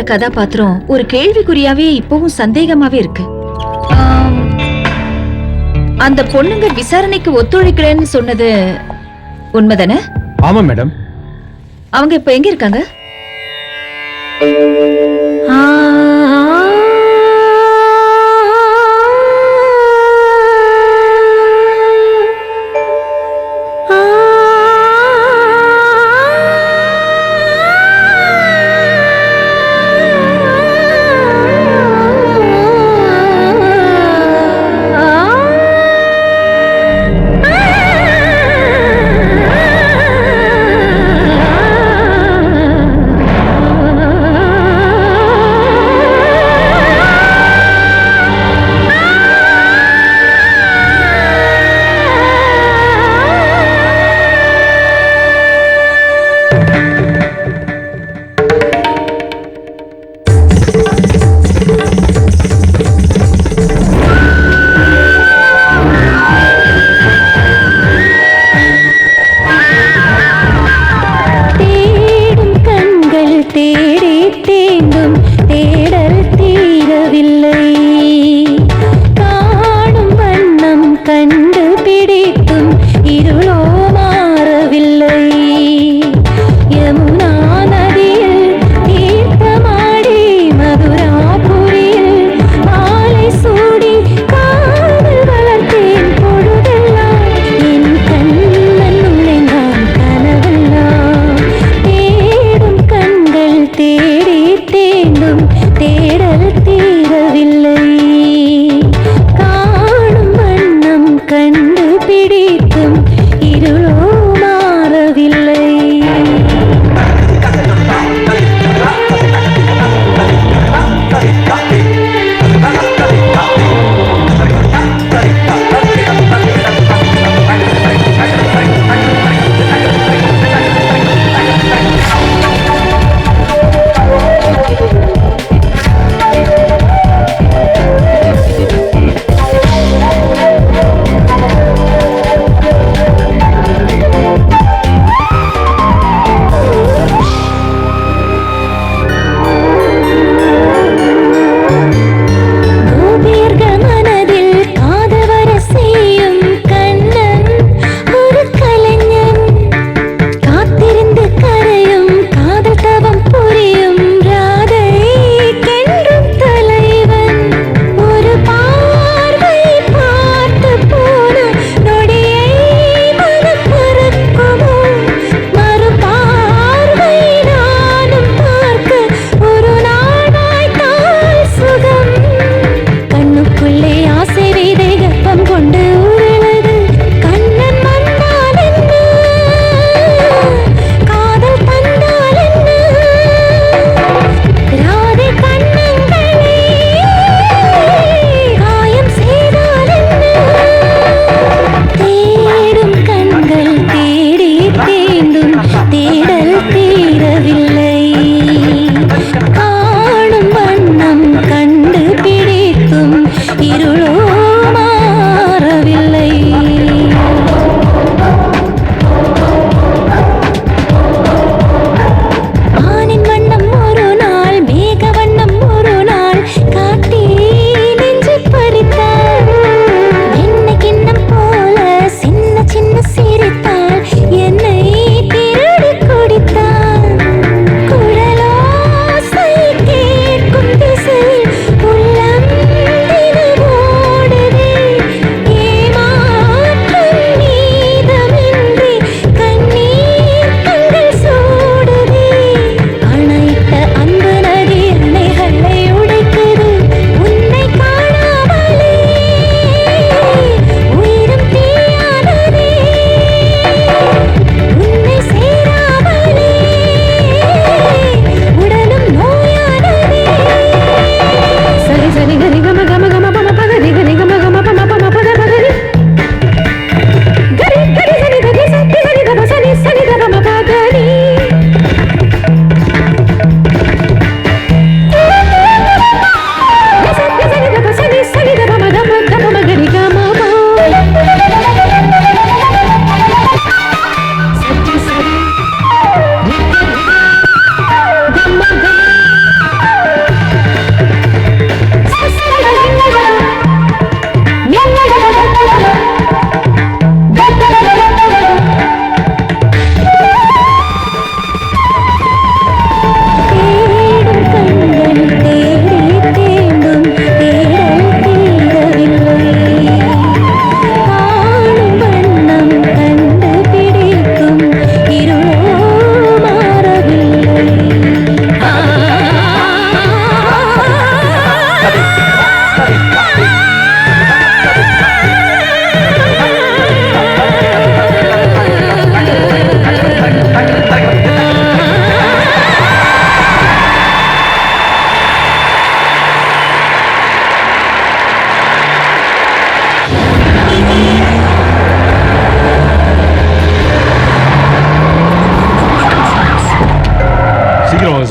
வர கதாபாத்திரம் ஒரு கேள்விக்குறியாவே இப்பவும் சந்தேகமாவே இருக்கு. அந்த பொண்ணுங்க விசாரணைக்கு ஒத்துழைக்கலன்னு சொன்னது உண்மைதானே? ஆமா மேடம். அவங்க இப்ப எங்க இருக்காங்க?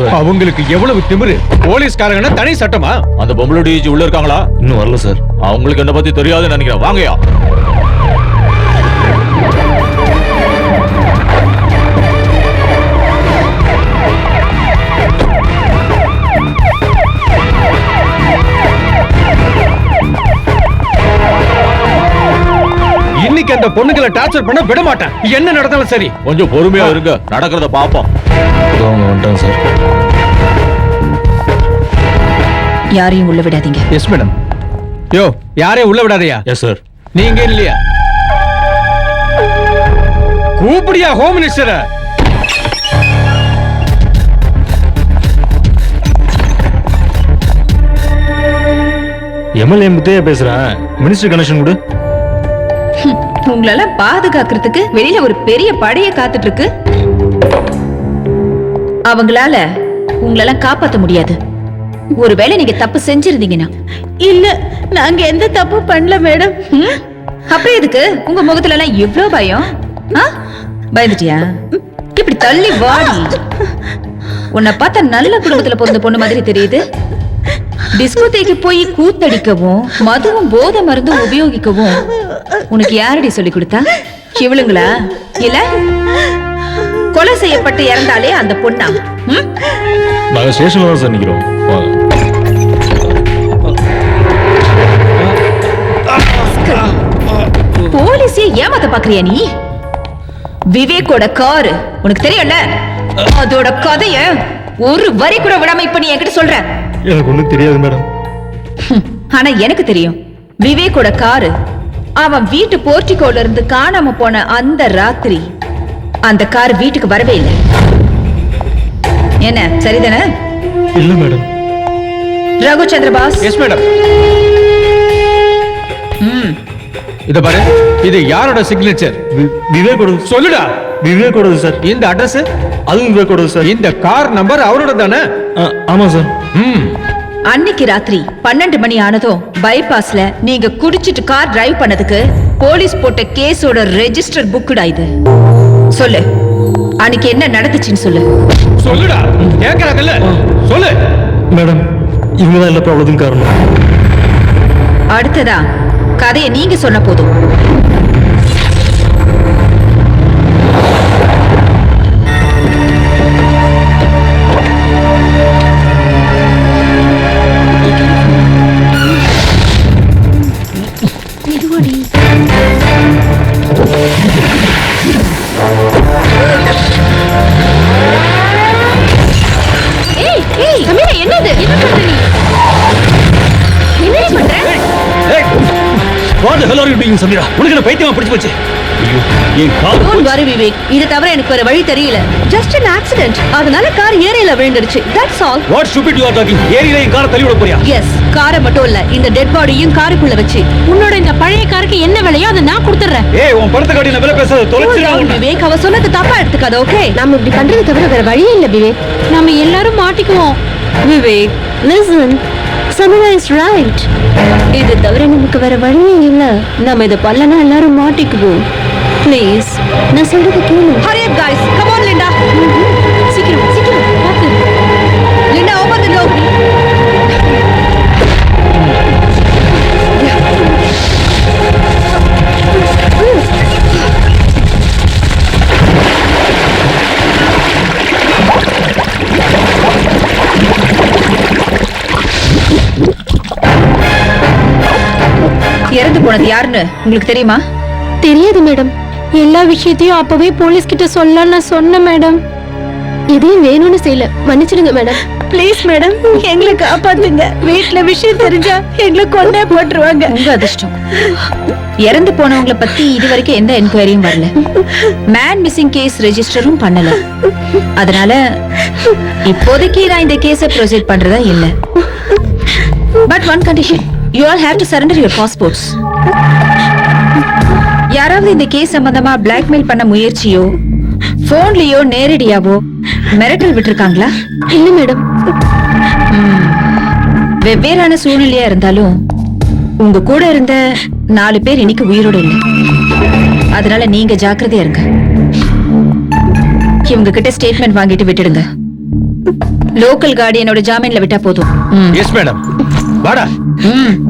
அவங்களுக்கு எவ்வளவு திமிரு? போலீஸ்காரங்கன்னா தனி சட்டமா? அந்த பொம்பளை டிஜி உள்ள இருக்காங்களா? இன்னும் வரல சார். அவங்களுக்கு என்ன பத்தி தெரியாதுன்னு நினைக்கிறேன். வாங்கயா இன்னைக்கு அந்த பொண்ணுங்களை டார்ச்சர் பண்ண விட மாட்டேன். என்ன நடந்தாலும் சரி. கொஞ்சம் பொறுமையா இருங்க. நடக்கிறத பாப்போம். வந்துட்டாங்க சார். யாரையும் உள்ள விடாதீங்க. எஸ் மேடம் யோ யாரையும் உள்ள விடாதயா? எஸ் சார் நீங்க இல்லையா? கூப்பிடியா ஹோம் மினிஸ்டரை எம்எல்ஏ முத்தையா பேசுறேன் மினிஸ்டர் கனெக்ஷன் கொடு. உங்களெல்லாம் பாதுகாக்கிறதுக்கு வெளியில ஒரு பெரிய படைய காத்துட்டு இருக்கு அவங்களால உங்களெல்லாம் காப்பாத்த முடியாது. ஒருவேளை நீங்க தப்பு செஞ்சிருந்தீங்கன்னா. இல்ல நாங்க எந்த தப்பு பண்ணல மேடம்? அப்புறம் எதுக்கு? உங்க முகத்துல எல்லாம் இவ்ளோ பயம்? பயந்துட்டியா? இப்படி தள்ளி வாடி. உன்னை பார்த்தா நல்ல குடும்பத்துல பிறந்த பொண்ணு மாதிரி தெரியுது. டிஸ்கோதேக்கு போய் கூத்தடிக்கவும் மதுவும் போதை மருந்தும் உபயோகிக்கவும். உனக்கு யாரடி சொல்லி கொடுத்தா? இவளுங்களா? இல்ல? கொலை செய்யப்பட்டு இறந்தாலே அந்த பொண்ணா? நாங்க ஸ்டேஷன்ல தான் சார் நிக்கிறோம். போலீஸே ஏமாத்த பாக்குறியா நீ? விவேக்கோட காரு. உனக்கு தெரியும்ல? அதோட கதைய ஒரு வரி கூட விடாம இப்ப நீ என்கிட்ட சொல்ற. எனக்கு ஒண்ணும் தெரியாது மேடம். ஆனா எனக்கு தெரியும். விவேக்கோட காரு அவன் வீட்டு போர்ட்டிகோல இருந்து காணாம போன அந்த ராத்திரி அந்த கார் வீட்டுக்கு வரவே இல்லை. என்ன சரிதானே? இல்ல madam. Raghuchandra boss? Yes madam ம். இத பாரு இது யாரோட சிக்னேச்சர் விவேக்கோட சொல்லுடா. விவேக்கோடது சார். இந்த அட்ரஸ் அதுவும் விவேக்கோடது சார். இந்த கார் நம்பர் அவரோட தானே? ஆ, ஆமா சார். அன்னைக்கு ராத்திரி பன்னெண்டு மணி ஆனதும் பைபாஸ்ல நீங்க குடிச்சிட்டு கார் டிரைவ் பண்ணதுக்கு போலீஸ் போட்ட கேஸோட ரெஜிஸ்டர் புக்குடா இது. சொல்லு. அன்னைக்கு என்ன நடந்துச்சுன்னு சொல்லு. சொல்லுடா. கேக்குறாங்கல்ல சொல்லு. மேடம் இவங்க தான் எல்லா ப்ராப்ளத்துக்கும் காரணம். அடுத்ததா கதையை நீங்க சொன்ன போதும். What hello are you doing Sameera உனக்கு என்ன பைத்தியமா பிடிச்சு போச்சு? ஐயோ. என் கால் டோன்ட் வரி விவேக் இது தவிர எனக்கு வேற வழி தெரியல. ஜஸ்ட் an ஆக்சிடென்ட் அதனால கார் ஏரியில விழுந்துருச்சு. That's all what stupid you are talking ஏரியில என் காரை தள்ளி விட போறியா? எஸ் காரை மட்டும் இல்ல இந்த டெட் பாடியும் காருக்குள்ள வச்சு. உன்னோட இந்த பழைய காருக்கு என்ன விலையோ அதை நான் கொடுத்துறேன் ஏய் உன் படத்தை காட்டி நான் விலை பேசாத? தொலைச்சிடலாம் விவேக் அவ சொன்னது தப்பா எடுத்துக்காத ஓகே நாம இப்படி பண்றது தவிர வேற வழியே இல்ல விவேக். நாம எல்லாரும் மாட்டிக்குவோம். Vivek listen Samitha is right இது தவிர நமக்கு வேற வழியே இல்ல நாம இத பண்ணலனா எல்லாரும் மாட்டிக்குவோம் ப்ளீஸ் நான் சொல்றது கேளு hurry up guys come on Linda யாருன்னு உங்களுக்கு தெரியுமா? தெரியாது மேடம். எல்லா விஷயத்தையும் அப்பவே போலீஸ் கிட்ட சொல்ல நான் சொன்னேன் மேடம். எதையும் வேணும்னு செய்யல. மன்னிச்சிடுங்க மேடம். ப்ளீஸ் மேடம் எங்களை காப்பாத்துங்க. வீட்ல விஷயம் தெரிஞ்சா எங்களை கொண்டே போட்டுருவாங்க. உங்க அதிர்ஷ்டம். இறந்து போனவங்கள பத்தி இது வரைக்கும் எந்த என்கொயரியும் வரல. மேன் மிஸ்ஸிங் கேஸ் ரெஜிஸ்டரும் பண்ணல. அதனால இப்போதைக்கு நான் இந்த கேஸை ப்ரொசீட் பண்றதா இல்ல. But one condition you all have to surrender your passports யாராவது இந்த கேஸ் சம்பந்தமா பிளாக்மெயில் பண்ண முயற்சியோ போன்லயோ நேரடியாவோ மிரட்டல் விட்டிருக்காங்களா? இல்ல மேடம். வெவ்வேறான சூழ்நிலையா இருந்தாலும் உங்க கூட இருந்த நாலு பேர் இன்னைக்கு உயிரோட இல்ல. அதனால நீங்க ஜாக்கிரதையா இருங்க. இவங்க கிட்ட ஸ்டேட்மெண்ட் வாங்கிட்டு விட்டுடுங்க. லோக்கல் கார்டியனோட ஜாமீன்ல விட்டா போதும். ம். எஸ் மேடம் வாடா. 嗯。